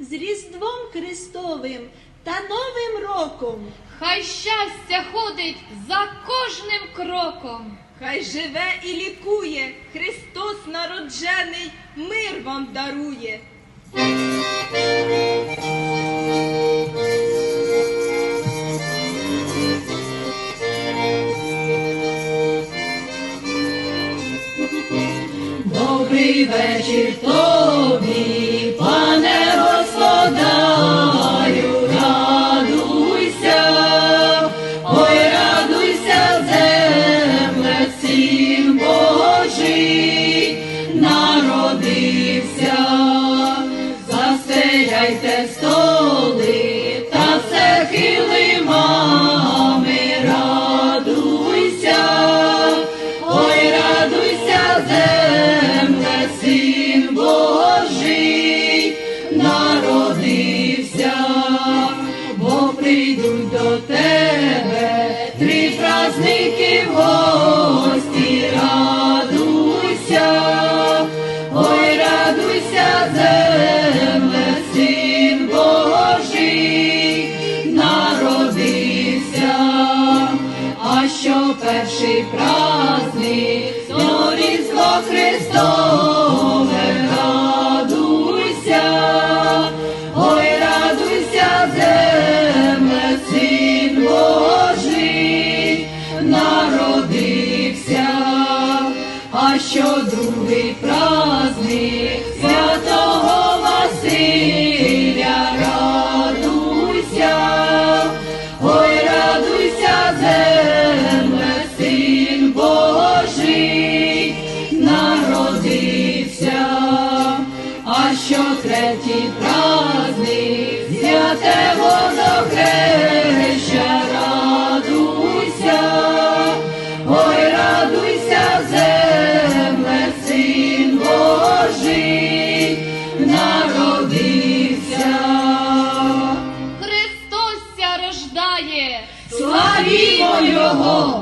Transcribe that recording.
з Різдвом Христовим та Новим роком. Хай щастя ходить за кожним кроком. Хай живе і лікує, Христос народжений, мир вам дарує. Добрий вечір тобі, пане застеляйте столи що перший праздник, Різдво Христове, радуйся, ой, радуйся, земле, син Божий, народився, а що другий праздник, святого третій праздник, святе водохреща, радуйся, ой, радуйся, земле, син Божий, народився. Христос ся рождає. Славімо Його!